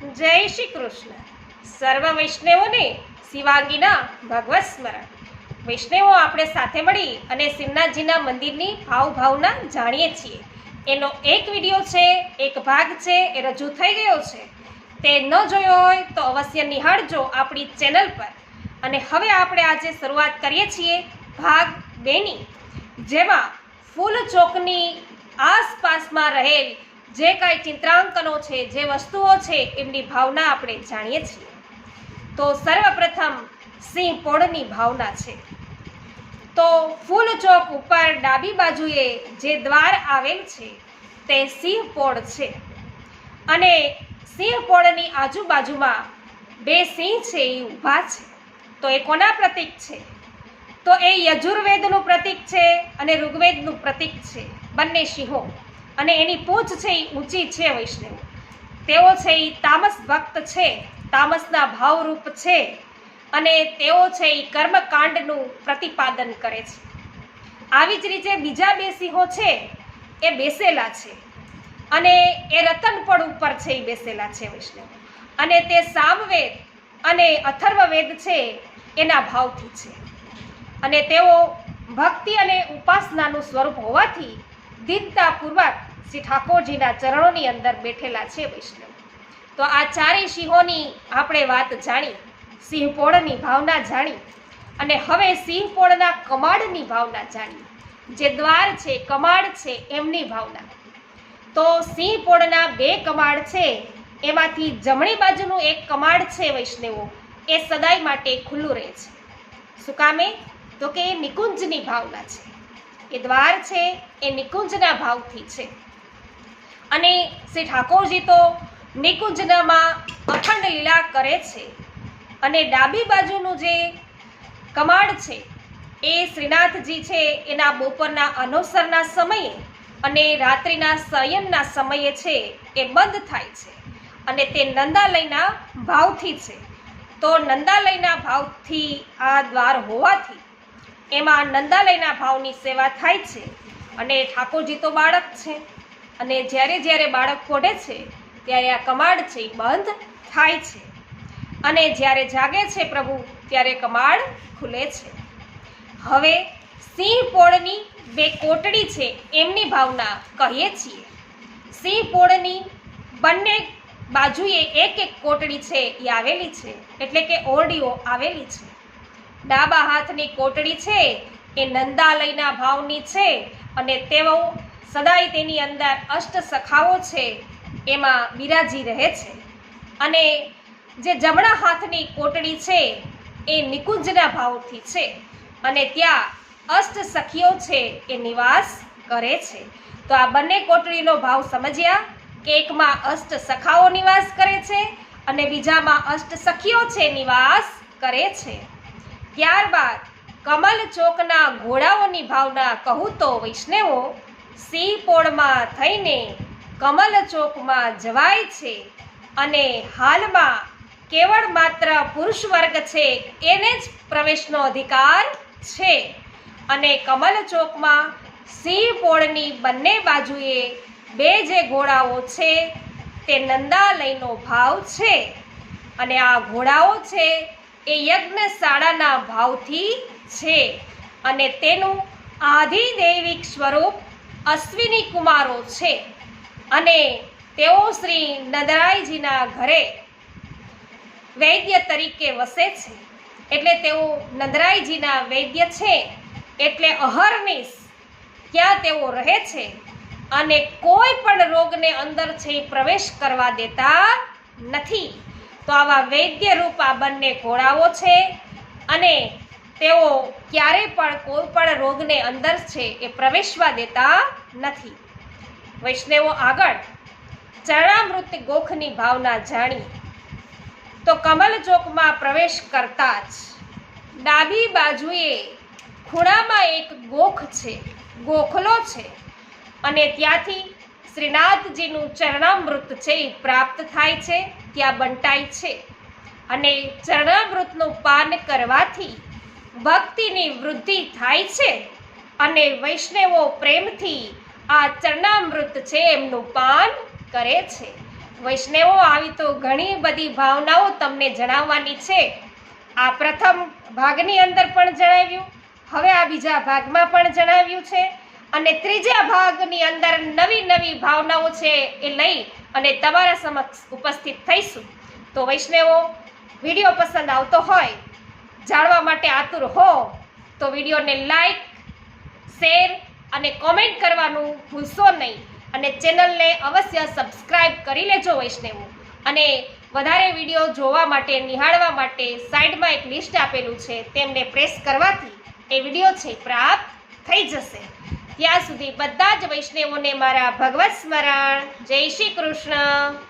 જય શ્રી કૃષ્ણ. સર્વ વૈષ્ણવોને શિવાંગીના ભગવત સ્મરણ. વૈષ્ણવો આપણે સાથે મળી અને શિવનાથજીના મંદિરની ભાવભાવના જાણીએ છીએ. એનો એક વીડિયો છે, એક ભાગ છે, એ રજૂ થઈ ગયો છે. તે ન જોયો હોય તો અવશ્ય નિહાળજો આપણી ચેનલ પર. અને હવે આપણે આજે શરૂઆત કરીએ છીએ ભાગ બેની, જેમાં ફૂલ ચોકની આસપાસમાં રહેલ જે કાંઈ ચિત્રાંકનો છે, જે વસ્તુઓ છે, એમની ભાવના આપણે જાણીએ છીએ. તો સર્વપ્રથમ સિંહ પોળની ભાવના છે. તો ફૂલ ચોક ઉપર ડાબી બાજુએ જે દ્વાર આવેલ છે, તે સિંહ પોળ છે. અને સિંહ પોળની આજુબાજુમાં બે સિંહ છે, એ ઊભા છે. તો એ કોના પ્રતીક છે? તો એ યજુર્વેદનું પ્રતીક છે અને ઋગ્વેદનું પ્રતીક છે. બંને સિંહો. અને એની પૂંછ છે એ ઊંચી છે વૈષ્ણવ. તેઓ છે એ તામસ ભક્ત છે, તામસના ભાવરૂપ છે અને તેઓ છે એ કર્મકાંડનું પ્રતિપાદન કરે છે. આવી જ રીતે બીજા બે સિંહો છે, એ બેસેલા છે અને એ રતનપડ ઉપર છે એ બેસેલા છે વૈષ્ણવ. અને તે સામવેદ અને અથર્વવેદ છે, એના ભાવથી છે. અને તેઓ ભક્તિ અને ઉપાસનાનું સ્વરૂપ હોવાથી દીનતાપૂર્વક શ્રી ઠાકોરજીના ચરણોની અંદર બેઠેલા છે વૈષ્ણવ. તો આ ચારેય સિંહોની આપણે વાત જાણી, સિંહપોળની ભાવના જાણી અને હવે સિંહપોળના કમાડની ભાવના જાણી. જે દ્વાર છે, કમાડ છે, એમની ભાવના. તો સિંહપોળના બે કમાડ છે, એમાંથી જમણી બાજુનું એક કમાડ છે વૈષ્ણવો, એ સદાય માટે ખુલ્લું રહે છે. શું કામે? તો કે એ નિકુંજની ભાવના છે. એ દ્વાર છે, એ નિકુંજના ભાવથી છે. અને શ્રી ઠાકોરજી તો નિકુંજનામાં અખંડ લીલા કરે છે અને ડાબી બાજુનું જે કમાડ છે એ શ્રીનાથજી છે, એના બપોરના અનુસરના સમયે અને રાત્રિના શયનના સમયે છે એ બંધ થાય છે અને તે નંદાલયના ભાવથી છે. તો નંદાલયના ભાવથી આ દ્વાર હોવાથી એમાં નંદાલયના ભાવની સેવા થાય છે અને ઠાકોરજી તો બાળક છે. અને જ્યારે જ્યારે બાળક ફોડે છે, ત્યારે આ કમાડ છે એ બંધ થાય છે. અને જ્યારે જાગે છે પ્રભુ, ત્યારે કમાડ ખુલે છે. હવે સિંહ પોળની બે કોટડી છે એમની ભાવના કહીએ છીએ. સિંહ પોળની બંને બાજુએ એક એક કોટડી છે એ આવેલી છે, એટલે કે ઓરડીઓ આવેલી છે. ડાબા હાથની કોટડી છે એ નંદાલયના ભાવની છે અને તેઓ સદાય તેની અંદર અષ્ટ સખાઓ છે, એમાં બિરાજી રહે છે. અને જે જમણા હાથની કોટડી છે, એ નિકુંજના ભાવથી છે. અને ત્યાં અષ્ટ સખીઓ છે, એ નિવાસ કરે છે. તો આ બંને કોટડીનો ભાવ સમજ્યા કે એકમાં અષ્ટ સખાઓ નિવાસ કરે છે અને બીજામાં અષ્ટ સખીઓ છે, નિવાસ કરે છે. ત્યારબાદ કમલ ચોકના ઘોડાઓની ભાવના કહું તો વૈષ્ણવો સિંહ પોળમાં થઈને કમલ ચોકમાં જવાય છે અને હાલમાં કેવળ માત્ર પુરુષ વર્ગ છે, એને જ પ્રવેશનો અધિકાર છે. અને કમલ ચોકમાં સિંહ પોળની બંને બાજુએ બે જે ઘોડાઓ છે, તે નંદાલયનો ભાવ છે. અને આ ઘોડાઓ છે, એ યજ્ઞશાળાના ભાવથી છે. અને તેનું આધિદૈવિક સ્વરૂપ અશ્વિની કુમારો છે અને તેઓ શ્રી નદરાયજીના ઘરે વૈદ્ય તરીકે વસે છે. એટલે તેઓ નદરાયજીના વૈદ્ય છે, એટલે અહર્નિશ ત્યાં તેઓ રહે છે અને કોઈ પણ રોગને અંદર છે પ્રવેશ કરવા દેતા નથી. તો આવા વૈદ્ય રૂપ આ બંને ઘોડાઓ છે અને તેઓ ક્યારે પણ કોઈ પણ રોગને અંદર છે એ પ્રવેશવા દેતા નથી. વૈષ્ણવો આગળ ચરણામૃત ગોખની ભાવના જાણી, તો કમલ ચોકમાં પ્રવેશ કરતા જ ડાબી બાજુએ ખૂણામાં એક ગોખ છે, ગોખલો છે અને ત્યાંથી શ્રીનાથજીનું ચરણામૃત છે એ પ્રાપ્ત થાય છે, ત્યાં બંટાય છે. અને ચરણામૃતનું પાન કરવાથી ભક્તિની વૃદ્ધિ થાય છે અને વૈષ્ણવો પ્રેમથી આ ચરણામૃત છે એમનું પાન કરે છે. વૈષ્ણવો, આવી તો ઘણી બધી ભાવનાઓ તમને જણાવવાની છે. આ પ્રથમ ભાગની અંદર પણ જણાવ્યું, હવે આ બીજા ભાગમાં પણ જણાવ્યું છે અને ત્રીજા ભાગની અંદર નવી નવી ભાવનાઓ છે એ લઈ અને તમારા સમક્ષ ઉપસ્થિત થઈશું. તો વૈષ્ણવો, વીડિયો પસંદ આવતો હોય જાણવા માટે આતુર હો, તો વિડીયોને લાઈક શેર અને કોમેન્ટ કરવાનું ભૂલશો નહીં. અને ચેનલને અવશ્ય સબસ્ક્રાઈબ કરી લેજો વૈષ્ણવો. અને વધારે વીડિયો જોવા માટે, નિહાળવા માટે સાઈડમાં એક લિસ્ટ આપેલું છે, તેમને પ્રેસ કરવાથી એ વીડિયો છે પ્રાપ્ત થઈ જશે. ત્યાં સુધી બધા જ વૈષ્ણવોને મારા ભગવત સ્મરણ. જય શ્રી કૃષ્ણ.